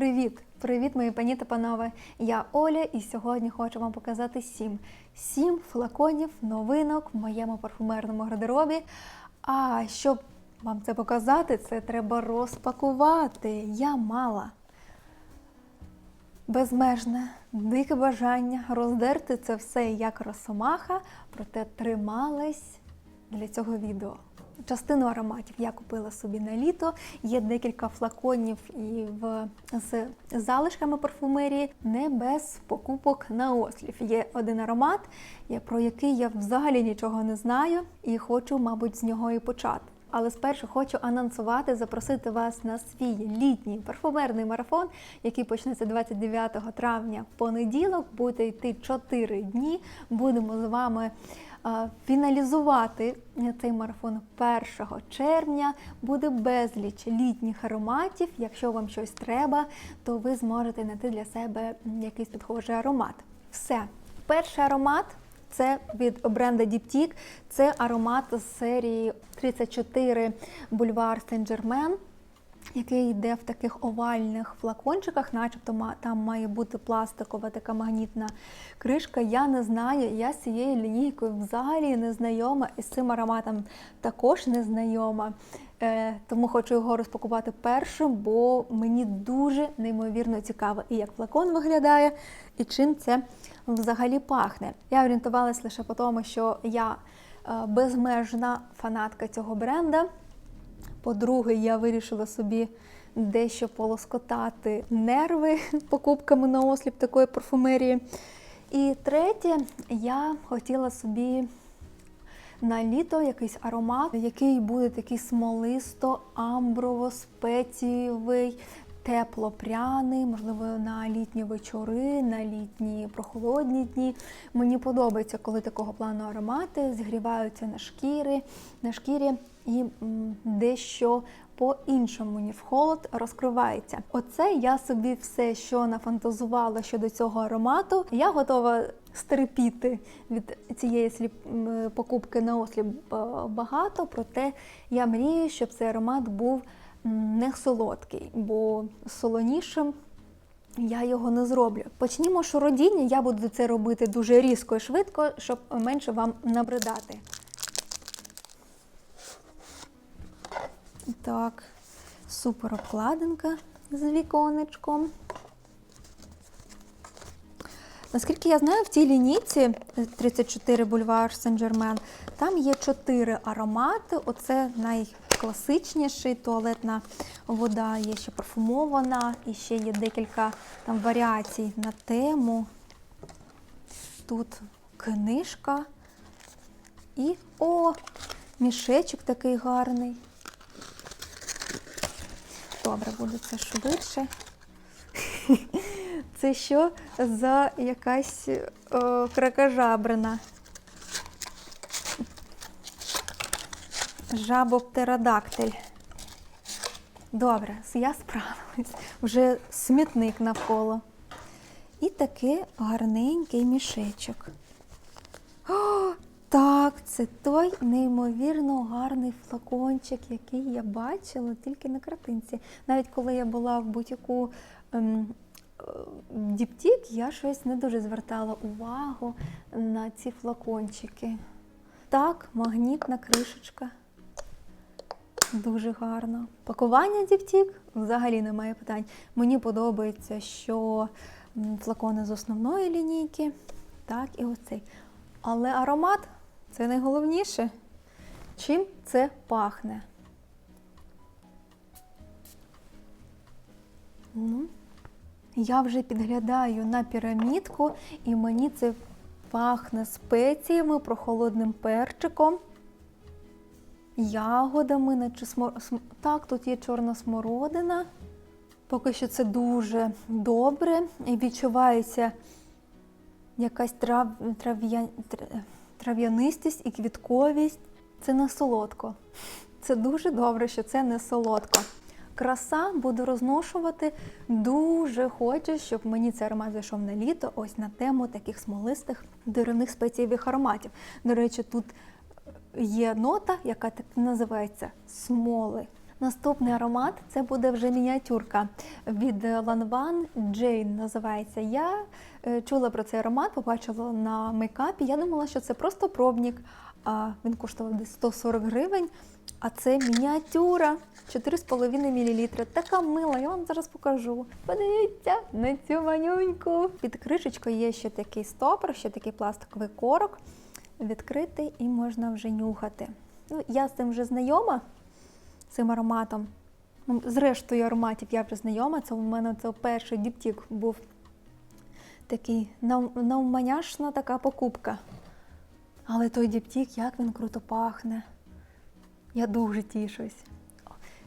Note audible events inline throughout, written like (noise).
Привіт! Привіт, мої пані та панове! Я Оля, і сьогодні хочу вам показати сім. Сім флаконів новинок в моєму парфумерному гардеробі. А щоб вам це показати, це треба розпакувати. Я мала безмежне, дике бажання роздерти це все як росомаха, проте трималась для цього відео. Частину ароматів я купила собі на літо. Є декілька флаконів і в з залишками парфумерії, не без покупок на ослів. Є один аромат, про який я взагалі нічого не знаю, і хочу, мабуть, з нього і почати. Але спершу хочу анонсувати, запросити вас на свій літній парфумерний марафон, який почнеться 29 травня в понеділок. Буде йти 4 дні. Будемо з вами фіналізувати цей марафон 1 червня. Буде безліч літніх ароматів. Якщо вам щось треба, то ви зможете знайти для себе якийсь підхожий аромат. Все, перший аромат. Це від бренда Diptyque. Це аромат з серії 34 Бульвар Сен-Жермен, який йде в таких овальних флакончиках, начебто там має бути пластикова така магнітна кришка. Я не знаю, я з цією лінійкою взагалі не знайома, і з цим ароматом також не знайома. Е, тому хочу його розпакувати першим, бо мені дуже неймовірно цікаво, і як флакон виглядає, і чим це взагалі пахне. Я орієнтувалась лише по тому, що я е, безмежна фанатка цього бренда. По-друге, я вирішила собі дещо полоскотати нерви (laughs) покупками на осліп такої парфумерії. І третє, я хотіла собі на літо якийсь аромат, який буде такий смолисто-амброво-спецієвий, тепло-пряний, можливо, на літні вечори, на літні прохолодні дні. Мені подобається, коли такого плану аромати зігріваються на шкіри, на шкірі і дещо по-іншому, ніж в холод, розкривається. Оце я собі все, що нафантазувала щодо цього аромату. Я готова стерпіти від цієї сліп... покупки на осліп е, багато, проте я мрію, щоб цей аромат був не солодкий, бо солонішим я його не зроблю. Почнімо шуродіння. Я буду це робити дуже різко і швидко, щоб менше вам набридати. Так, супер обкладинка з віконечком. Наскільки я знаю, в цій лінійці 34 бульвар Сен-Жермен, там є 4 аромати. Оце найкласичніший туалетна вода, є ще парфумована, і ще є декілька там варіацій на тему. Тут книжка і о, мішечок такий гарний. Добре, буде це швидше. (laughs) Це що за якась о, кракожабрина? Жабоптеродактиль. Добре, я справилась. Вже смітник навколо. І такий гарненький мішечок. О, так, це той неймовірно гарний флакончик, який я бачила тільки на картинці. Навіть коли я була в бутіку ем, е, Діптік, я щось не дуже звертала увагу на ці флакончики. Так, магнітна кришечка. Дуже гарно. Пакування Діптік взагалі немає питань. Мені подобається, що флакони з основної лінійки, так і оцей. Але аромат це найголовніше. Чим це пахне? Ну, я вже підглядаю на пірамідку, і мені це пахне спеціями, прохолодним перчиком, ягодами, наче смор... Так, тут є чорна смородина. Поки що це дуже добре. І відчувається якась трав... трав'я... трав'янистість і квітковість. Це не солодко. Це дуже добре, що це не солодко. Краса буду розношувати. Дуже хочу, щоб мені цей аромат зайшов на літо, ось на тему таких смолистих деревних спецієвих ароматів. До речі, тут є нота, яка так називається смоли. Наступний аромат це буде вже мініатюрка від Lanvin Jane називається. Я е, чула про цей аромат, побачила на мейкапі. Я думала, що це просто пробник. А він коштував десь 140 гривень. А це мініатюра 4,5 мл. Така мила, я вам зараз покажу. Подивіться на цю манюньку. Під кришечкою є ще такий стопор, ще такий пластиковий корок. Відкритий і можна вже нюхати. Ну, я з цим вже знайома цим ароматом. Ну, З рештою ароматів я вже знайома. Це у мене це перший діптік був такий навманяшна така покупка. Але той діптік, як він круто пахне. Я дуже тішусь.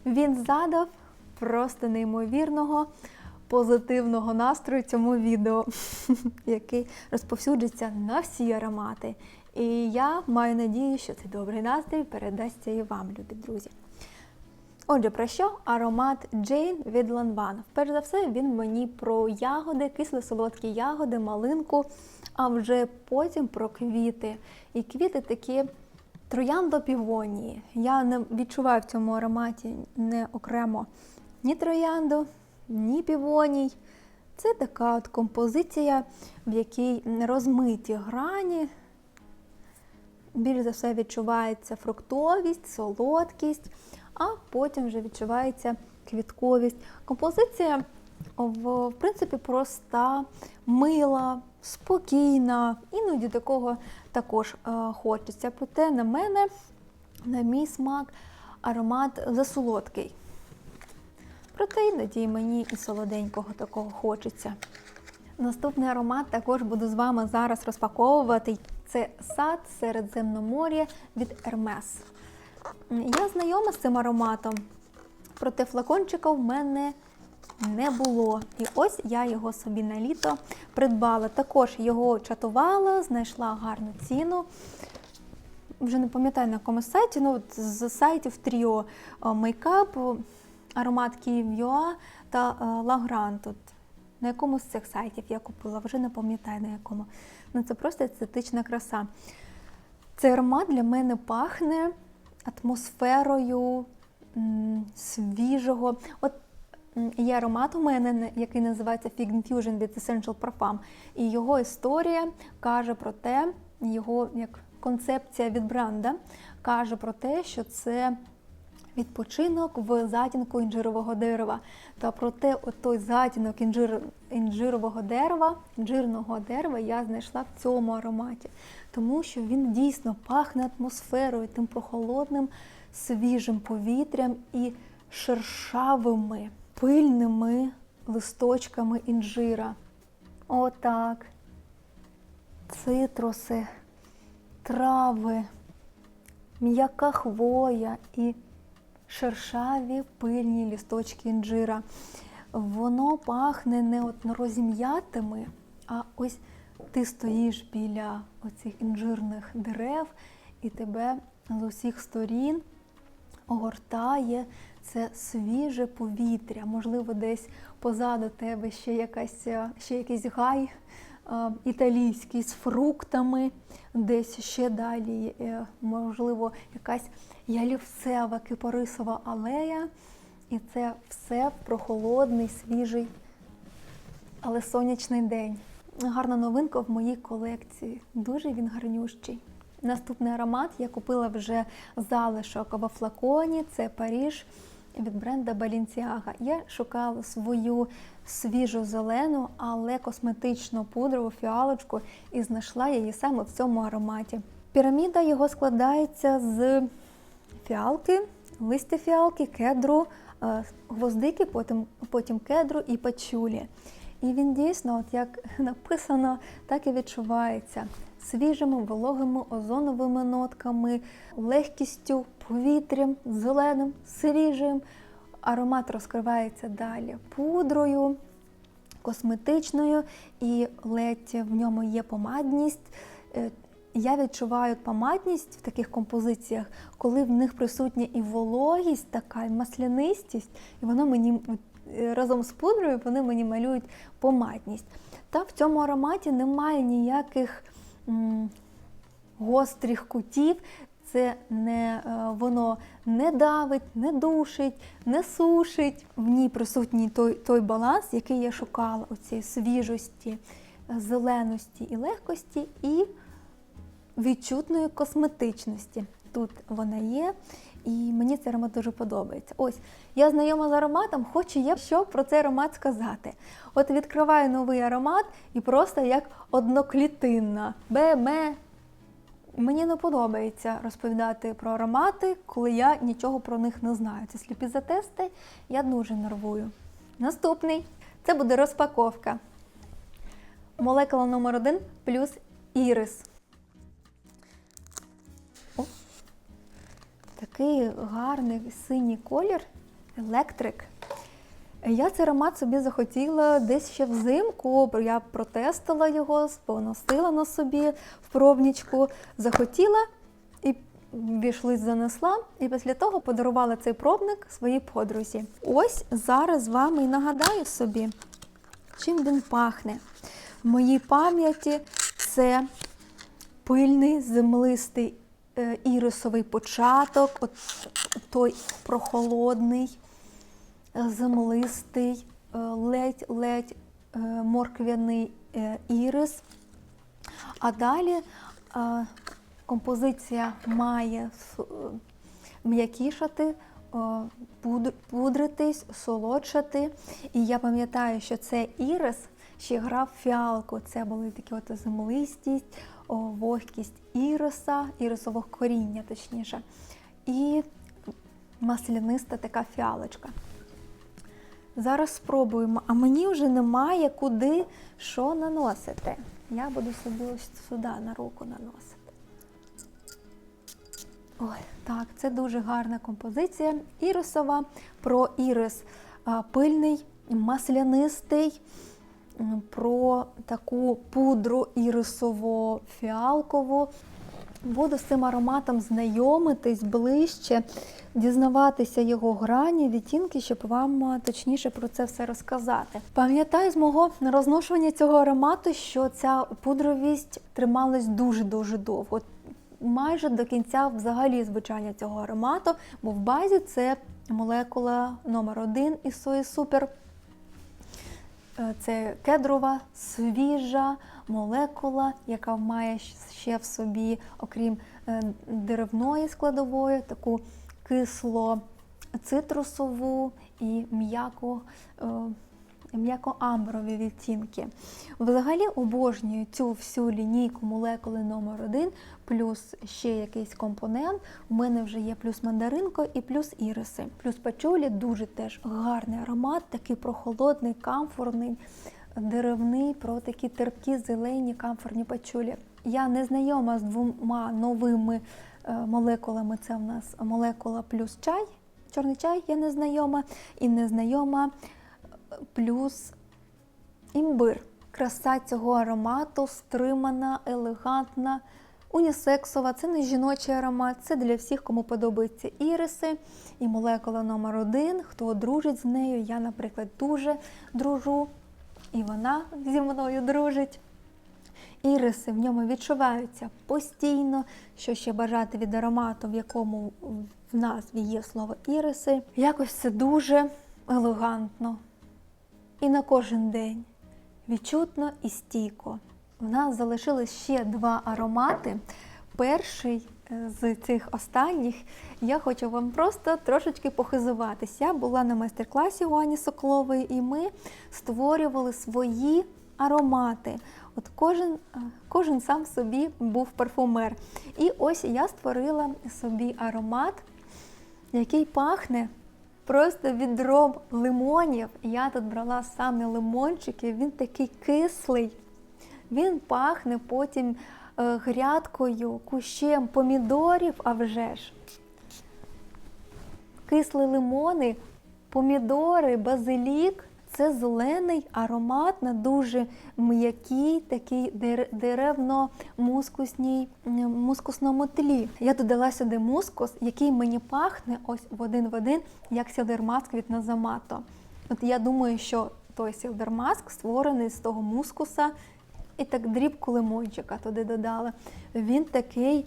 Він задав просто неймовірного позитивного настрою цьому відео, (laughs) який розповсюджується на всі аромати. І я маю надію, що цей добрий настрій передасться і вам, любі друзі. Отже, про що аромат Джейн від Lanvin? Перш за все, він мені про ягоди, кисло-солодкі ягоди, малинку, а вже потім про квіти. І квіти такі трояндо півонії. Я не відчуваю в цьому ароматі не окремо ні троянду, ні півоній. Це така от композиція, в якій розмиті грані, більш за все відчувається фруктовість, солодкість, а потім вже відчувається квітковість. Композиція в, принципі проста, мила, спокійна, іноді такого також е, хочеться. Проте на мене, на мій смак, аромат засолодкий. Проте іноді мені і солоденького такого хочеться. Наступний аромат також буду з вами зараз розпаковувати. Це сад Середземномор'я від Hermes. Я знайома з цим ароматом, проте флакончика в мене не було. І ось я його собі на літо придбала. Також його чатувала, знайшла гарну ціну. Вже не пам'ятаю на якому сайті, ну от з сайтів Тріо Мейкап, аромат Київ Юа та Лагран. Тут на якому з цих сайтів я купила, вже не пам'ятаю на якому. Ну це просто естетична краса. Цей аромат для мене пахне атмосферою свіжого. От є аромат у мене, який називається Fig Infusion від Essential Parfum. І його історія каже про те, його як концепція від бренда каже про те, що це відпочинок в затінку інжирового дерева. Та проте той затінок інжир, інжирового дерева, інжирного дерева я знайшла в цьому ароматі, тому що він дійсно пахне атмосферою, тим прохолодним, свіжим повітрям і шершавими, пильними листочками інжира. Отак. Цитруси, трави, м'яка хвоя і шершаві пильні лісточки інжира. Воно пахне не от розім'ятими, а ось ти стоїш біля оцих інжирних дерев, і тебе з усіх сторін огортає це свіже повітря. Можливо, десь позаду тебе ще якась, ще якийсь гай е, італійський з фруктами, десь ще далі, е, можливо, якась ялівцева кипарисова алея. І це все в прохолодний, свіжий, але сонячний день. Гарна новинка в моїй колекції. Дуже він гарнющий. Наступний аромат я купила вже залишок во флаконі. Це Паріж від бренда Balenciaga. Я шукала свою свіжу зелену, але косметичну пудрову фіалочку і знайшла її саме в цьому ароматі. Піраміда його складається з фіалки, листя фіалки, кедру, е, гвоздики, потім, потім кедру і пачулі. І він дійсно, от як (laughs) написано, так і відчувається свіжими, вологими, озоновими нотками, легкістю, повітрям, зеленим, свіжим. Аромат розкривається далі пудрою, косметичною, і ледь в ньому є помадність. Е, Я відчуваю помадність в таких композиціях, коли в них присутня і вологість, така, і маслянистість, і воно мені разом з пудрою вони мені малюють помадність. Та в цьому ароматі немає ніяких м, гострих кутів. Це не е, воно не давить, не душить, не сушить. В ній присутній той, той баланс, який я шукала у цій свіжості, зеленості і легкості, і відчутної косметичності. Тут вона є, і мені цей аромат дуже подобається. Ось я знайома з ароматом, хочу я що про цей аромат сказати. От відкриваю новий аромат і просто як одноклітинна. Бе-ме. Мені не подобається розповідати про аромати, коли я нічого про них не знаю. Це сліпі затести, я дуже нервую. Наступний це буде розпаковка. Молекула номер 1 плюс ірис. Такий гарний синій колір, електрик. Я цей аромат собі захотіла десь ще взимку. Я протестила його, поносила на собі в пробнічку, захотіла і війшли, занесла. І після того подарувала цей пробник своїй подрузі. Ось зараз з вами і нагадаю собі, чим він пахне. В моїй пам'яті це пильний землистий ірисовий початок, от той прохолодний землистий, е, ледь-ледь е, морквяний е, ірис. А далі е, композиція має е, м'якішати, е, пудритись, солодшати. І я пам'ятаю, що це ірис ще грав фіалку. Це були такі от землистість, вогкість іриса, ірисового коріння, точніше. І масляниста така фіалочка. Зараз спробуємо, а мені вже немає куди що наносити. Я буду собі ось сюди на руку наносити. Ой, так, це дуже гарна композиція ірисова. Про ірис пильний, маслянистий, про таку пудру ірисово-фіалкову. Буду з цим ароматом знайомитись ближче, дізнаватися його грані, відтінки, щоб вам точніше про це все розказати. Пам'ятаю з мого розношування цього аромату, що ця пудровість трималась дуже-дуже довго. Майже до кінця взагалі звучання цього аромату, бо в базі це молекула номер 1 із Сої Супер. Е, Це кедрова, свіжа молекула, яка має ще в собі, окрім е, деревної складової, таку кисло-цитрусову і м'яко. М'яко-амброві відтінки. Взагалі обожнюю цю всю лінійку молекули номер 1 плюс ще якийсь компонент. У мене вже є плюс мандаринко і плюс іриси. Плюс пачулі дуже теж гарний аромат, такий прохолодний, комфортний, деревний, про такі терпкі, зелені, комфортні пачулі. Я не знайома з двома новими е, молекулами. Це в нас молекула плюс чай. Чорний чай я не знайома, і не знайома плюс імбир. Краса цього аромату стримана, елегантна, унісексова. Це не жіночий аромат, це для всіх, кому подобаються іриси і молекула номер один. Хто дружить з нею, я, наприклад, дуже дружу, і вона зі мною дружить. Іриси в ньому відчуваються постійно, що ще бажати від аромату, в якому в назві є слово іриси. Якось це дуже елегантно. І на кожен день відчутно і стійко. У нас залишилось ще два аромати. Перший е, з цих останніх я хочу вам просто трошечки похизуватися. Я була на майстер-класі у Ані Соколової, і ми створювали свої аромати. От кожен, е, кожен сам собі був парфумер. І ось я створила собі аромат, який пахне просто відром лимонів. Я тут брала саме лимончики, він такий кислий. Він пахне потім е, грядкою, кущем помідорів, а вже ж. Кислі лимони, помідори, базилік. Це зелений аромат на дуже м'якій, такий дер- деревно-мускусній мускусному тлі. Я додала сюди мускус, який мені пахне ось в один в один, як сілдермаск від Назамато. От я думаю, що той сілдермаск створений з того мускуса, і так дрібку лимончика туди додала. Він такий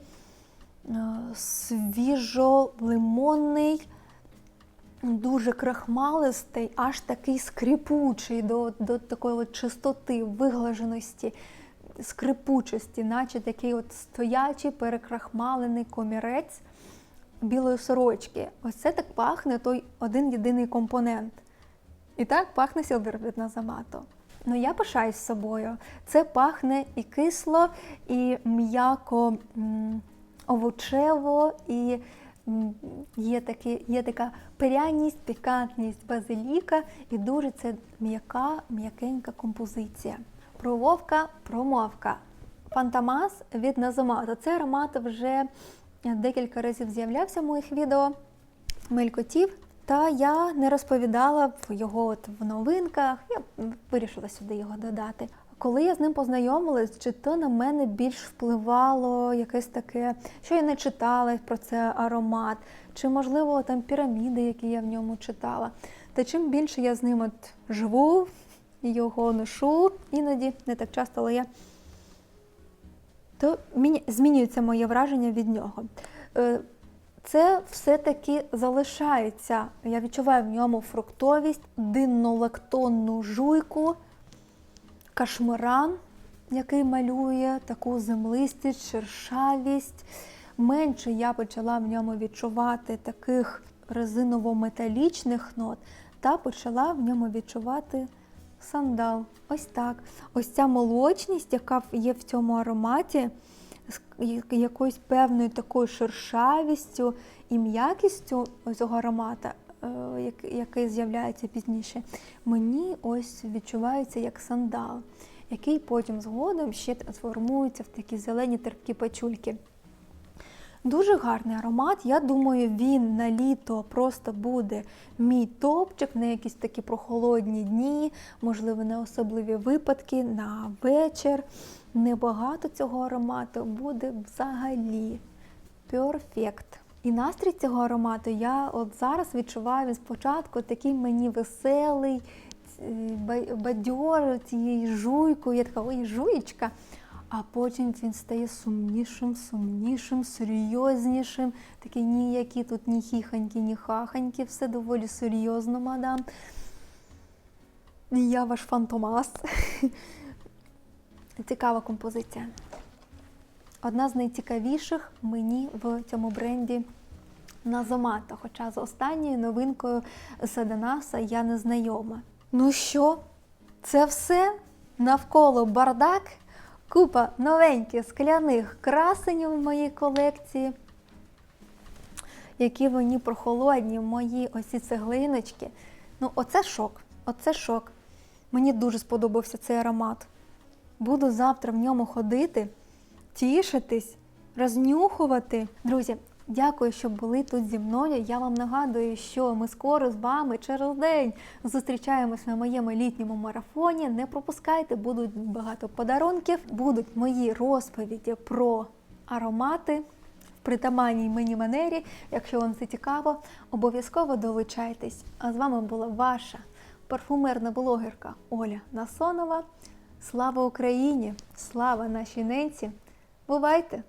свіжо-лимонний, дуже крахмалистий, аж такий скрипучий до, до такої от чистоти, виглаженості, скрипучості, наче такий от стоячий перекрахмалений комірець білої сорочки. Ось це так пахне той один єдиний компонент. І так пахне від Назамато. Ну я пишаюсь собою. Це пахне і кисло, і м'яко овочево, і є, такі, є така пряність, пікантність базиліка, і дуже це м'яка, м'якенька композиція. Про вовка, промовка. Фантомас від Назамато. Цей аромат вже декілька разів з'являвся в моїх відео мелькотів. Та я не розповідала його от в новинках. Я вирішила сюди його додати. Коли я з ним познайомилась, чи то на мене більш впливало якесь таке, що я не читала про це аромат, чи можливо там піраміди, які я в ньому читала. Та чим більше я з ним от живу, його ношу, іноді не так часто, але я то змінюється моє враження від нього. Е, Це все-таки залишається. Я відчуваю в ньому фруктовість, диннолактонну жуйку, кашмиран, який малює таку землистість, шершавість. Менше я почала в ньому відчувати таких резиново-металічних нот, та почала в ньому відчувати сандал. Ось так. Ось ця молочність, яка є в цьому ароматі, з якоюсь певною такою шершавістю і м'якістю цього аромата, який з'являється пізніше, мені ось відчувається як сандал, який потім згодом ще трансформується в такі зелені терпкі пачульки. Дуже гарний аромат. Я думаю, він на літо просто буде мій топчик на якісь такі прохолодні дні, можливо, на особливі випадки, на вечір. Небагато цього аромату буде взагалі перфект. І настрій цього аромату я от зараз відчуваю він спочатку такий мені веселий, ц- бадьор цією жуйкою. Я така, ой, жуєчка. А потім він стає сумнішим, сумнішим, серйознішим. Такий ніякі тут ні хіханькі, ні хаханькі, все доволі серйозно, мадам. Я ваш фантомас. (laughs) Цікава композиція. Одна з найцікавіших мені в цьому бренді Назомата, хоча з останньою новинкою Седанаса я не знайома. Ну що, це все? Навколо бардак, купа новеньких скляних красенів в моїй колекції. Які вони прохолодні, мої оці цеглиночки. Ну, оце шок. Оце шок. Мені дуже сподобався цей аромат. Буду завтра в ньому ходити, тішитись, рознюхувати. Друзі, дякую, що були тут зі мною. Я вам нагадую, що ми скоро з вами через день зустрічаємось на моєму літньому марафоні. Не пропускайте, будуть багато подарунків, будуть мої розповіді про аромати притаманній мені манері. Якщо вам це цікаво, обов'язково долучайтесь. А з вами була ваша парфумерна блогерка Оля Насонова. Слава Україні! Слава нашій ненці! Бувайте!